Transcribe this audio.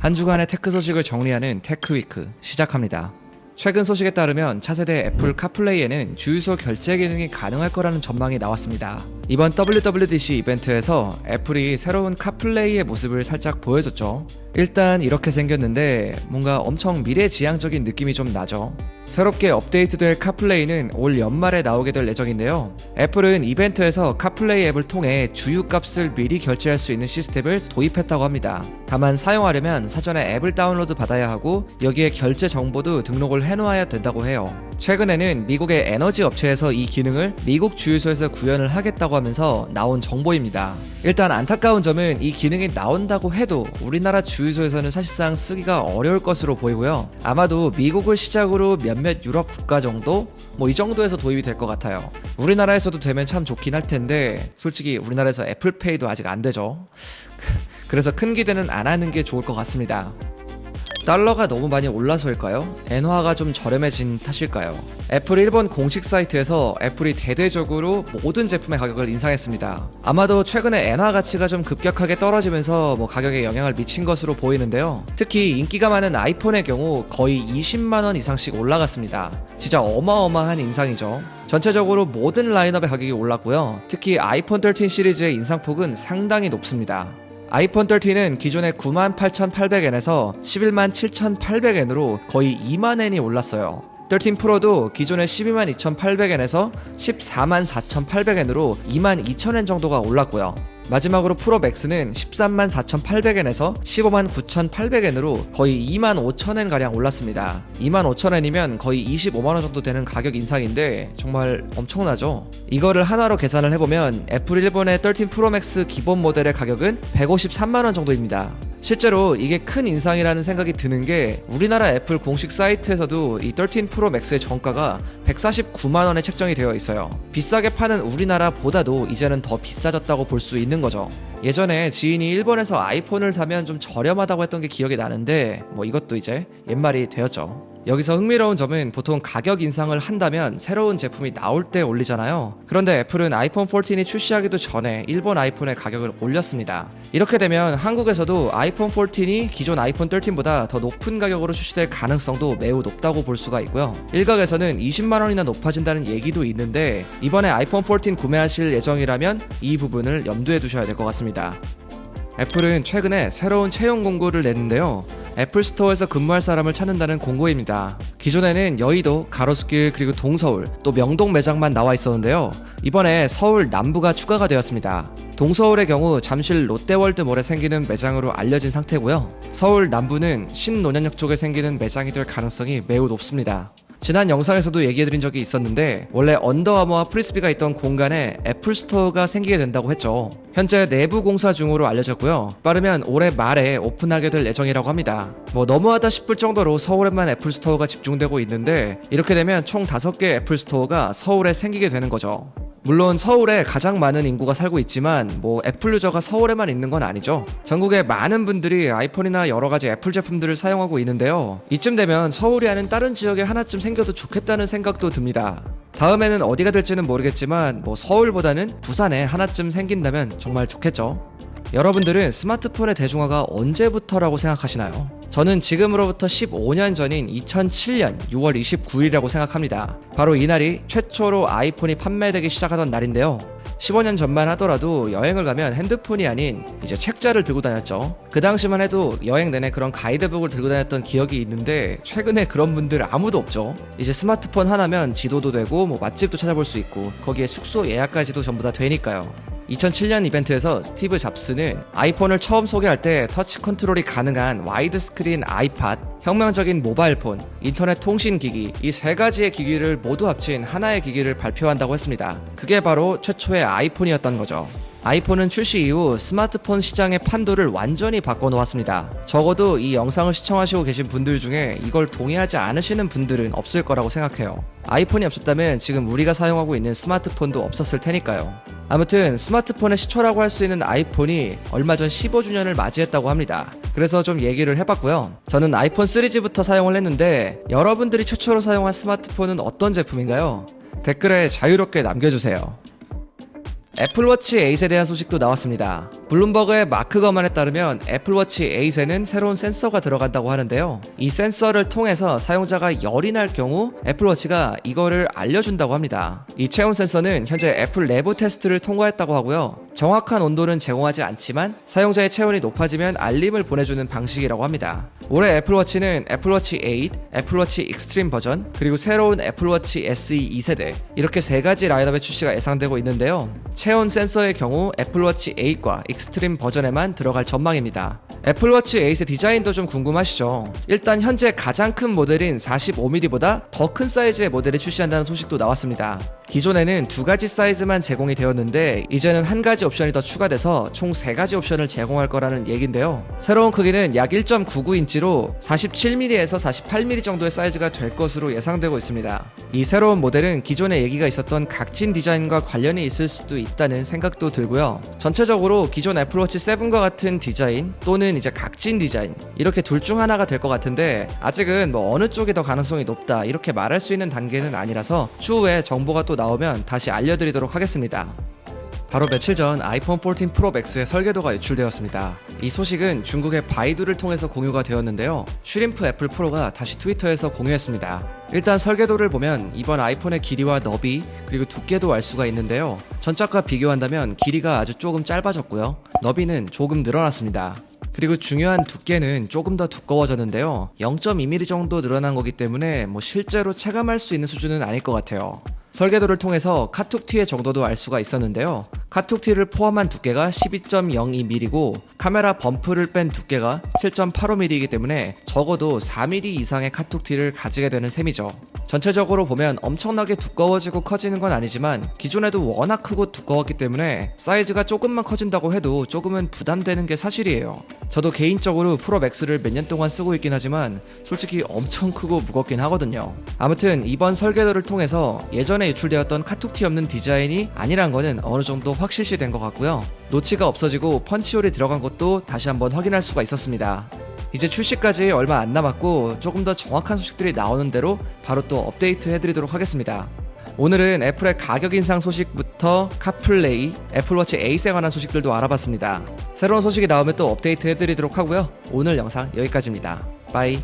한 주간의 테크 소식을 정리하는 테크위크 시작합니다. 최근 소식에 따르면 차세대 애플 카플레이에는 주유소 결제 기능이 가능할 거라는 전망이 나왔습니다. 이번 WWDC 이벤트에서 애플이 새로운 카플레이의 모습을 살짝 보여줬죠. 일단 이렇게 생겼는데 뭔가 엄청 미래지향적인 느낌이 좀 나죠. 새롭게 업데이트될 카플레이는 올 연말에 나오게 될 예정인데요. 애플은 이벤트에서 카플레이 앱을 통해 주유값을 미리 결제할 수 있는 시스템을 도입했다고 합니다. 다만 사용하려면 사전에 앱을 다운로드 받아야 하고 여기에 결제 정보도 등록을 해놓아야 된다고 해요. 최근에는 미국의 에너지 업체에서 이 기능을 미국 주유소에서 구현을 하겠다고 하면서 나온 정보입니다. 일단 안타까운 점은 이 기능이 나온다고 해도 우리나라 주유소에서는 사실상 쓰기가 어려울 것으로 보이고요. 아마도 미국을 시작으로 몇몇 유럽 국가 정도 뭐 이 정도에서 도입이 될 것 같아요. 우리나라에서도 되면 참 좋긴 할 텐데 솔직히 우리나라에서 애플페이도 아직 안 되죠. 그래서 큰 기대는 안 하는 게 좋을 것 같습니다. 달러가 너무 많이 올라서일까요? 엔화가 좀 저렴해진 탓일까요? 애플 일본 공식 사이트에서 애플이 대대적으로 모든 제품의 가격을 인상했습니다. 아마도 최근에 엔화 가치가 좀 급격하게 떨어지면서 뭐 가격에 영향을 미친 것으로 보이는데요. 특히 인기가 많은 아이폰의 경우 거의 20만원 이상씩 올라갔습니다. 진짜 어마어마한 인상이죠. 전체적으로 모든 라인업의 가격이 올랐고요. 특히 아이폰 13 시리즈의 인상폭은 상당히 높습니다. 아이폰 13은 기존의 98,800엔에서 11만 7,800엔으로 거의 2만 엔이 올랐어요. 13 프로도 기존의 122,800엔에서 14만 4,800엔으로 2만 2,000엔 정도가 올랐고요. 마지막으로 프로 맥스는 13만 4,800엔에서 15만 9,800엔으로 거의 2만 5천엔 가량 올랐습니다. 2만 5천엔이면 거의 25만 원 정도 되는 가격 인상인데 정말 엄청나죠. 이거를 하나로 계산을 해보면 애플 일본의 13 프로 맥스 기본 모델의 가격은 153만 원 정도입니다. 실제로 이게 큰 인상이라는 생각이 드는 게 우리나라 애플 공식 사이트에서도 이 13 프로 맥스의 정가가 149만 원에 책정이 되어 있어요. 비싸게 파는 우리나라보다도 이제는 더 비싸졌다고 볼 수 있는 거죠. 예전에 지인이 일본에서 아이폰을 사면 좀 저렴하다고 했던 게 기억이 나는데 뭐 이것도 이제 옛말이 되었죠. 여기서 흥미로운 점은 보통 가격 인상을 한다면 새로운 제품이 나올 때 올리잖아요. 그런데 애플은 아이폰 14이 출시하기도 전에 일본 아이폰의 가격을 올렸습니다. 이렇게 되면 한국에서도 아이폰 14이 기존 아이폰 13보다 더 높은 가격으로 출시될 가능성도 매우 높다고 볼 수가 있고요. 일각에서는 20만 원이나 높아진다는 얘기도 있는데 이번에 아이폰 14 구매하실 예정이라면 이 부분을 염두에 두셔야 될 것 같습니다. 애플은 최근에 새로운 채용 공고를 냈는데요. 애플 스토어에서 근무할 사람을 찾는다는 공고입니다. 기존에는 여의도, 가로수길, 그리고 동서울, 또 명동 매장만 나와 있었는데요. 이번에 서울 남부가 추가가 되었습니다. 동서울의 경우 잠실 롯데월드몰에 생기는 매장으로 알려진 상태고요. 서울 남부는 신논현역 쪽에 생기는 매장이 될 가능성이 매우 높습니다. 지난 영상에서도 얘기해드린 적이 있었는데 원래 언더아머와 프리스비가 있던 공간에 애플 스토어가 생기게 된다고 했죠. 현재 내부 공사 중으로 알려졌고요. 빠르면 올해 말에 오픈하게 될 예정이라고 합니다. 뭐 너무하다 싶을 정도로 서울에만 애플 스토어가 집중되고 있는데 이렇게 되면 총 5개 애플 스토어가 서울에 생기게 되는 거죠. 물론 서울에 가장 많은 인구가 살고 있지만 뭐 애플 유저가 서울에만 있는 건 아니죠. 전국에 많은 분들이 아이폰이나 여러 가지 애플 제품들을 사용하고 있는데요. 이쯤 되면 서울이 아닌 다른 지역에 하나쯤 생겨도 좋겠다는 생각도 듭니다. 다음에는 어디가 될지는 모르겠지만 뭐 서울보다는 부산에 하나쯤 생긴다면 정말 좋겠죠. 여러분들은 스마트폰의 대중화가 언제부터라고 생각하시나요? 저는 지금으로부터 15년 전인 2007년 6월 29일이라고 생각합니다. 바로 이날이 최초로 아이폰이 판매되기 시작하던 날인데요. 15년 전만 하더라도 여행을 가면 핸드폰이 아닌 이제 책자를 들고 다녔죠. 그 당시만 해도 여행 내내 그런 가이드북을 들고 다녔던 기억이 있는데 최근에 그런 분들 아무도 없죠. 이제 스마트폰 하나면 지도도 되고 뭐 맛집도 찾아볼 수 있고 거기에 숙소 예약까지도 전부 다 되니까요. 2007년 이벤트에서 스티브 잡스는 아이폰을 처음 소개할 때 터치 컨트롤이 가능한 와이드 스크린 아이팟, 혁명적인 모바일 폰, 인터넷 통신 기기 이 세 가지의 기기를 모두 합친 하나의 기기를 발표한다고 했습니다. 그게 바로 최초의 아이폰이었던 거죠. 아이폰은 출시 이후 스마트폰 시장의 판도를 완전히 바꿔놓았습니다. 적어도 이 영상을 시청하시고 계신 분들 중에 이걸 동의하지 않으시는 분들은 없을 거라고 생각해요. 아이폰이 없었다면 지금 우리가 사용하고 있는 스마트폰도 없었을 테니까요. 아무튼 스마트폰의 시초라고 할 수 있는 아이폰이 얼마 전 15주년을 맞이했다고 합니다. 그래서 좀 얘기를 해봤고요. 저는 아이폰 3G부터 사용을 했는데 여러분들이 최초로 사용한 스마트폰은 어떤 제품인가요? 댓글에 자유롭게 남겨주세요. 애플워치 8에 대한 소식도 나왔습니다. 블룸버그의 마크 거만에 따르면 애플워치 8에는 새로운 센서가 들어간다고 하는데요. 이 센서를 통해서 사용자가 열이 날 경우 애플워치가 이거를 알려준다고 합니다. 이 체온 센서는 현재 애플 내부 테스트를 통과했다고 하고요. 정확한 온도는 제공하지 않지만 사용자의 체온이 높아지면 알림을 보내주는 방식이라고 합니다. 올해 애플워치는 애플워치 8, 애플워치 익스트림 버전, 그리고 새로운 애플워치 SE 2세대 이렇게 세 가지 라인업의 출시가 예상되고 있는데요. 체온 센서의 경우 애플워치 8과 익스트림 버전에만 들어갈 전망입니다. 애플워치 8의 디자인도 좀 궁금하시죠? 일단 현재 가장 큰 모델인 45mm보다 더 큰 사이즈의 모델이 출시한다는 소식도 나왔습니다. 기존에는 두 가지 사이즈만 제공이 되었는데 이제는 한 가지 옵션이 더 추가돼서 총 세 가지 옵션을 제공할 거라는 얘긴데요. 새로운 크기는 약 1.99인치로 47mm에서 48mm 정도의 사이즈가 될 것으로 예상되고 있습니다. 이 새로운 모델은 기존에 얘기가 있었던 각진 디자인과 관련이 있을 수도 있다는 생각도 들고요. 전체적으로 기존 애플워치 7과 같은 디자인 또는 이제 각진 디자인 이렇게 둘 중 하나가 될 것 같은데 아직은 뭐 어느 쪽이 더 가능성이 높다 이렇게 말할 수 있는 단계는 아니라서 추후에 정보가 또 나오면 다시 알려드리도록 하겠습니다. 바로 며칠 전 아이폰 14 프로 맥스의 설계도가 유출되었습니다. 이 소식은 중국의 바이두를 통해서 공유가 되었는데요. 슈림프 애플 프로가 다시 트위터에서 공유했습니다. 일단 설계도를 보면 이번 아이폰의 길이와 너비 그리고 두께도 알 수가 있는데요. 전작과 비교한다면 길이가 아주 조금 짧아졌고요. 너비는 조금 늘어났습니다. 그리고 중요한 두께는 조금 더 두꺼워졌는데요. 0.2mm 정도 늘어난 거기 때문에 뭐 실제로 체감할 수 있는 수준은 아닐 것 같아요. 설계도를 통해서 카툭티의 정도도 알 수가 있었는데요. 카툭티를 포함한 두께가 12.02mm고 카메라 범프를 뺀 두께가 7.85mm이기 때문에 적어도 4mm 이상의 카툭티를 가지게 되는 셈이죠. 전체적으로 보면 엄청나게 두꺼워지고 커지는 건 아니지만 기존에도 워낙 크고 두꺼웠기 때문에 사이즈가 조금만 커진다고 해도 조금은 부담되는 게 사실이에요. 저도 개인적으로 프로 맥스를 몇 년 동안 쓰고 있긴 하지만 솔직히 엄청 크고 무겁긴 하거든요. 아무튼 이번 설계도를 통해서 예전에 유출되었던 카툭티 없는 디자인이 아니란 거는 어느 정도 확실시 된 것 같고요. 노치가 없어지고 펀치홀이 들어간 것도 다시 한번 확인할 수가 있었습니다. 이제 출시까지 얼마 안 남았고 조금 더 정확한 소식들이 나오는 대로 바로 또 업데이트 해드리도록 하겠습니다. 오늘은 애플의 가격 인상 소식부터 카플레이, 애플워치 8에 관한 소식들도 알아봤습니다. 새로운 소식이 나오면 또 업데이트 해드리도록 하고요. 오늘 영상 여기까지입니다. 빠이.